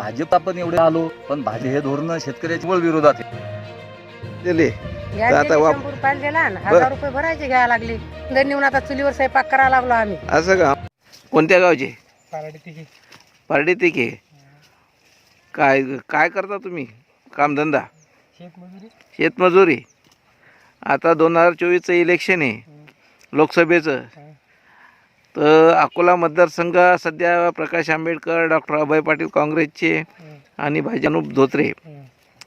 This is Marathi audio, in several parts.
भाजप आपण एवढे आलो पण भाजप हे धोरण शेतकऱ्याच्या विरोधात आहे. दिले. गॅस आता दिली वाप- शंभर रुपयाला दिला आणि हजार रुपये भरायचे घ्यायला लागले. दर नेऊन आता चुलीवर स्वयंपाक करायला लागलो आम्ही. असं का? कोणत्या गावचे? पारडी तिके काय काय करता तुम्ही? कामधंदा शेतमजुरी शेतमजुरी आता दोन हजार चोवीसचं इलेक्शन आहे. लोकसभेचं. तर अकोला मतदारसंघ सध्या प्रकाश आंबेडकर डॉक्टर अभय पाटील काँग्रेसचे आणि भाजप धोत्रे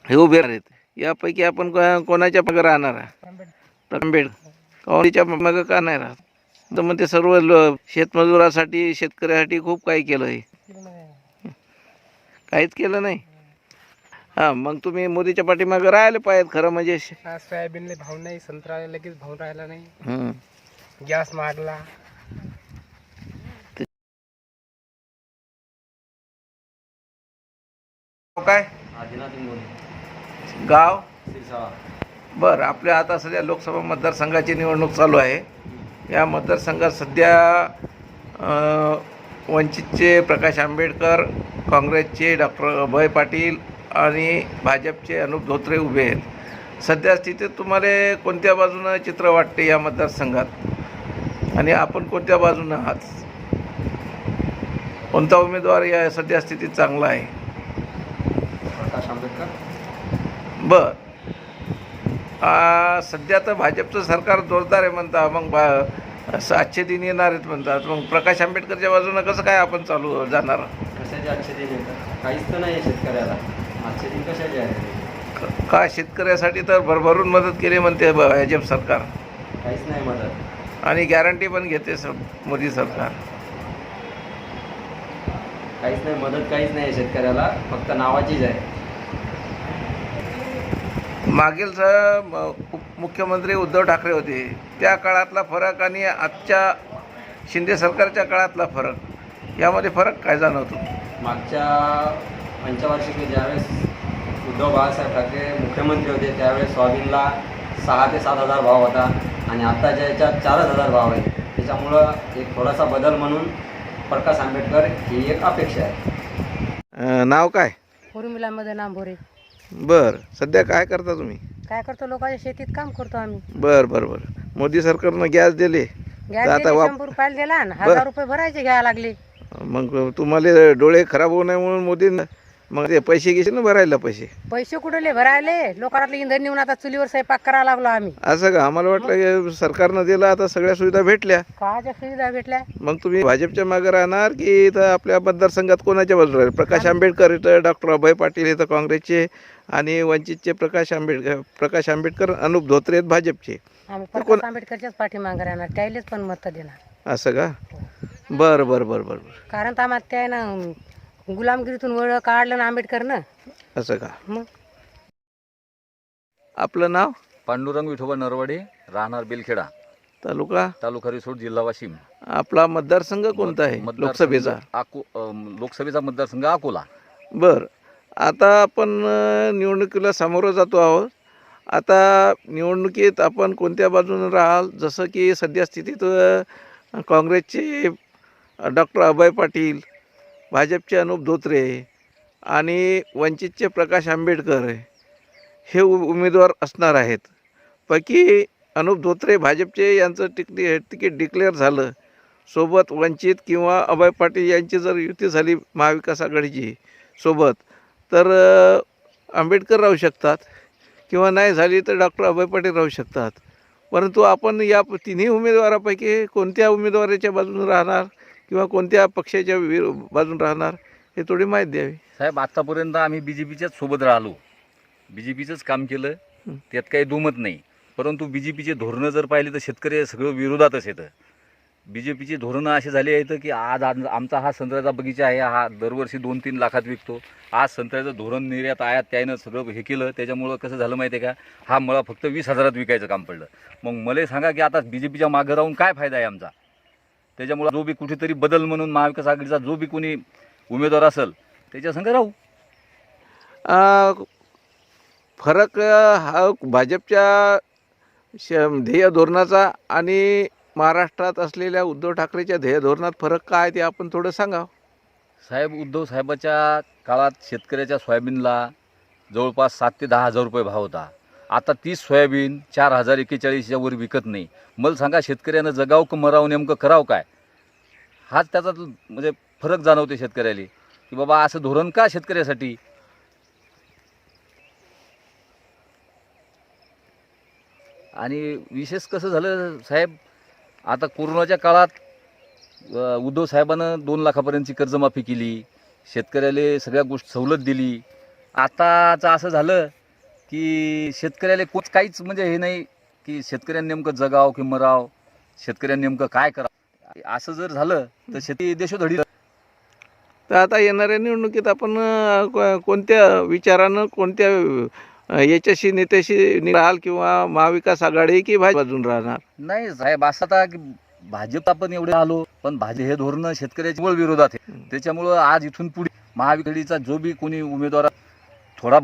हे उभे आहेत यापैकी आपण कोणाच्या मागं राहणार आहे? आंबेड काँग्रेसच्या मागं का नाही राहत? तर मग ते सर्व शेतमजुरासाठी शेतकऱ्यासाठी खूप काही केलं आहे. काहीच केलं नाही. हां मग तुम्ही मोदीच्या पाठीमागं राहिले पाहिजेत खरं म्हणजे. सोयाबीनला भाव नाही संत्रा लगेच भाव राहिला नाही. हं. गॅस मागला. काय? गाव? बरं आपल्या आता सध्या लोकसभा मतदारसंघाची निवडणूक चालू आहे. या मतदारसंघात सध्या वंचितचे प्रकाश आंबेडकर काँग्रेसचे डॉक्टर अभय पाटील आणि भाजपचे अनुप धोत्रे उभे आहेत. सध्या स्थितीत तुम्हाला कोणत्या बाजूनं चित्र वाटते या मतदारसंघात? आणि आपण कोणत्या बाजूनं आहात? कोणता उमेदवार या सध्या स्थितीत चांगला आहे? प्रकाश आंबेडकर? बर. आ, सध्या तर भाजपचं सरकार जोरदार आहे म्हणता मग बा असं आजचे दिन येणार आहेत म्हणतात. मग प्रकाश आंबेडकरच्या बाजूनं कसं काय आपण चालू जाणार? कशाचे आजचे दिन येतात काहीच तर नाही आहे शेतकऱ्याला. आजचे दिन कशाचे आहे क- शेतकऱ्यासाठी तर भरभरून मदत केली म्हणते ब- भाजप सरकार. काहीच नाही मदत. आणि गॅरंटी पण घेते स मोदी सरकार. काहीच नाही मदत काहीच नाही आहे शेतकऱ्याला. फक्त नावाचीच आहे. मागील स- म- उपमुख्यमंत्री उद्धव ठाकरे होते. त्या काळातला फरक आणि आजच्या शिंदे सरकारच्या काळातला फरक यामध्ये फरक काय जाणवतो? मागच्या पंचवार्षिकी ज्यावेळेस उद्धव बाळासाहेब ठाकरे मुख्यमंत्री होते त्यावेळेस सोयाबीनला सहा ते सात हजार भाव होता आणि आत्ताच्या याच्यात चारच हजार भाव आहे त्याच्यामुळं एक थोडासा बदल म्हणून प्रकाश आंबेडकर ही एक अपेक्षा आहे. नाव काय? उर्मिलामध्ये नांभोरे बर सध्या काय करता तुम्ही? काय करतो लोकांच्या शेतीत काम करतो आम्ही. बर बर बर. मोदी सरकारनं गॅस दिले. गॅस आता दिली वाप- शंभर रुपयाला दिला आणि हजार रुपये भरायचे घ्यायला लागले. मग तुम्हाला डोळे खराब होऊ नये म्हणून मोदीनं मग ते पैसे घेशील ना भरायला पैसे? पैसे कुठले भरायले? लोकांना इंधन नेऊन आता चुलीवर स्वयंपाक करायला लागलो आम्ही. असं का? आम्हाला वाटलं की सरकारनं दिलं आता सगळ्या सुविधा भेटल्या. काच्या सुविधा भेटल्या? मग तुम्ही भाजपच्या मागे राहणार की इथं आपल्या मतदारसंघात कोणाच्या बाजूला राहील? प्रकाश आंबेडकर इथं डॉक्टर अभय पाटील इथं काँग्रेसचे आणि वंचितचे प्रकाश आंबेडकर प्रकाश आंबेडकर अनुप धोत्रे आहेत भाजपचे. आम्ही कोण- प्रकाश आंबेडकरच्याच पाठीमागे राहणार त्यालेच पण मत देणार. असं का? बरं बरं बरं बरं बरं. कारण तर आम्हाला त्यानं गुलामगिरीतून वळ काढलं ना आंबेडकरनं असं का? मग? आपलं नाव? पांडुरंग विठोबा नरवाडे राहणार बेलखेडा. तालुका? तालुका रिसोड जिल्हा वाशिम. आपला मतदारसंघ कोणता आहे? मतदारसंघ लोकसभेचा? अं, लोकसभेचा मतदारसंघ अकोला. बर. आता आपण निवडणुकीला सामोरं जातो आहोत. आता निवडणुकीत आपण कोणत्या बाजूने राहाल? जसं की सध्या स्थितीत काँग्रेसचे डॉक्टर अभय पाटील भाजपचे अनुप धोत्रे आणि वंचितचे प्रकाश आंबेडकर हे उ उमेदवार असणार आहेत. पैकी अनुप धोत्रे भाजपचे यांचं तिकटी तिकीट डिक्लेअर झालं. सोबत वंचित किंवा अभय पाटील यांची जर युती झाली महाविकास आघाडीची सोबत तर आंबेडकर राहू शकतात किंवा नाही झाली तर डॉक्टर अभय पाटील राहू शकतात. परंतु आपण या तिन्ही उमेदवारापैकी कोणत्या उमेदवाराच्या बाजूने राहणार किंवा कोणत्या पक्षाच्या विरो बाजून राहणार हे थोडी माहिती द्यावी. साहेब आत्तापर्यंत आम्ही बी जे पीच्याच सोबत राहिलो. बी जे पीचंच काम केलं. त्यात काही दुमत नाही. परंतु बी जे पीचे धोरणं जर पाहिली तर शेतकरी सगळं विरोधातच येतं बी जे पीची धोरणं अशी झाली आहेत की आज आज आमचा हा संत्र्याचा बगीचा आहे हा दरवर्षी दोन तीन लाखात विकतो. आज संत्र्याचं धोरण निर्यात आयात त्यानं सगळं हे केलं त्याच्यामुळं कसं झालं माहिती आहे का? हा मला फक्त वीस हजारात विकायचं काम पडलं. मग मला सांगा की आता बी जे पीच्या मागं राहून काय फायदा आहे आमचा? त्याच्यामुळं जो बी कुठेतरी बदल म्हणून महाविकास आघाडीचा जो बी कोणी उमेदवार असेल त्याच्या संग राहू. फरक हा भाजपच्या श ध्येय धोरणाचा आणि महाराष्ट्रात असलेल्या उद्धव ठाकरेच्या ध्येय धोरणात फरक काय ते आपण थोडं सांगावं साहेब उद्धव साहेबाच्या काळात शेतकऱ्याच्या सोयाबीनला जवळपास सात ते दहा हजार रुपये भाव होता. आता तीच सोयाबीन चार हजार एक्केचाळीसच्या वर विकत नाही. मला सांगा शेतकऱ्यानं जगाव का मराव नेमकं करावं काय? हाच त्याचा म्हणजे फरक जाणवते शेतकऱ्याला. की बाबा असं धोरण का शेतकऱ्यासाठी? आणि विशेष कसं झालं साहेब आता कोरोनाच्या काळात उद्धव साहेबानं दोन लाखापर्यंतची कर्जमाफी केली शेतकऱ्याला सगळ्या गोष्ट सवलत दिली. आताचं असं झालं की शेतकऱ्याला कोच काहीच म्हणजे हे नाही की शेतकऱ्यांनी नेमकं जगाव की मराव शेतकऱ्यांनी नेमकं काय करावं. असं जर झालं तर शेती देशोधडी तर आता येणाऱ्या निवडणुकीत आपण कोणत्या विचारानं कोणत्या याच्याशी नेत्याशी राहाल किंवा महाविकास आघाडी की भाजप बाजून राहणार? नाही साहेब असं आता की भाजप आपण एवढे आलो पण भाजप हे धोरण शेतकऱ्याच्या विरोधात आहे. त्याच्यामुळं आज इथून पुढे महाविकाडीचा जो बी कोणी उमेदवार थोडा